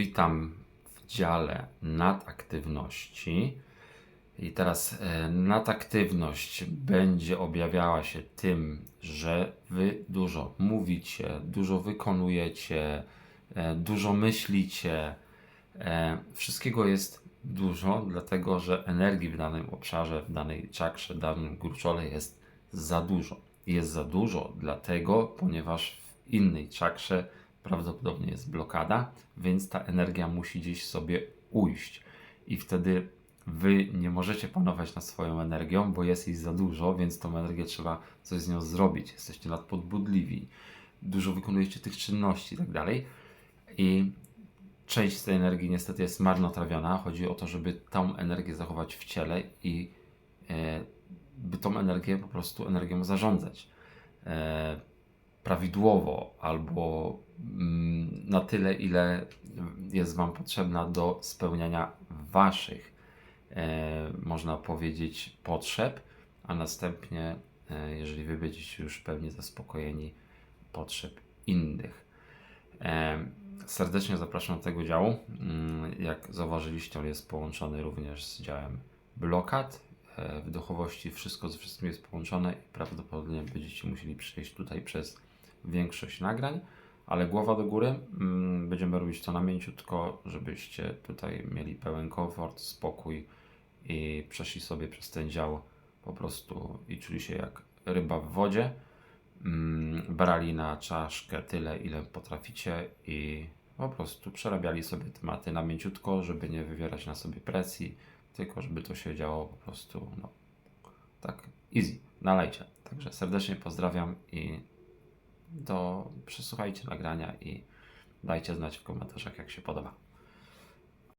Witam w dziale nadaktywności. I teraz e, nadaktywność będzie objawiała się tym, że wy dużo mówicie, dużo wykonujecie, e, dużo myślicie. E, Wszystkiego jest dużo, dlatego że energii w danym obszarze, w danej czakrze, w danym gruczole jest za dużo. Jest za dużo, dlatego, ponieważ w innej czakrze prawdopodobnie jest blokada, więc ta energia musi gdzieś sobie ujść. I wtedy wy nie możecie panować nad swoją energią, bo jest jej za dużo, więc tą energię trzeba coś z nią zrobić. Jesteście nadpodbudliwi, dużo wykonujecie tych czynności i tak dalej. I część z tej energii niestety jest marnotrawiona. Chodzi o to, żeby tą energię zachować w ciele i e, by tą energię po prostu energią zarządzać. E, prawidłowo albo mm, na tyle, ile jest Wam potrzebna do spełniania Waszych, e, można powiedzieć, potrzeb, a następnie, e, jeżeli Wy będziecie już pełni zaspokojeni, potrzeb innych. E, serdecznie zapraszam do tego działu. Mm, Jak zauważyliście, on jest połączony również z działem blokad. W duchowości wszystko ze wszystkim jest połączone i prawdopodobnie będziecie musieli przejść tutaj przez większość nagrań, ale głowa do góry. Mm, Będziemy robić to na mięciutko, żebyście tutaj mieli pełen komfort, spokój i przeszli sobie przez ten dział po prostu i czuli się jak ryba w wodzie. Mm, Brali na czaszkę tyle, ile potraficie i po prostu przerabiali sobie tematy na mięciutko, żeby nie wywierać na sobie presji, tylko żeby to się działo po prostu no, tak easy, na lajcie. Także serdecznie pozdrawiam i to przesłuchajcie nagrania i dajcie znać w komentarzach, jak się podoba.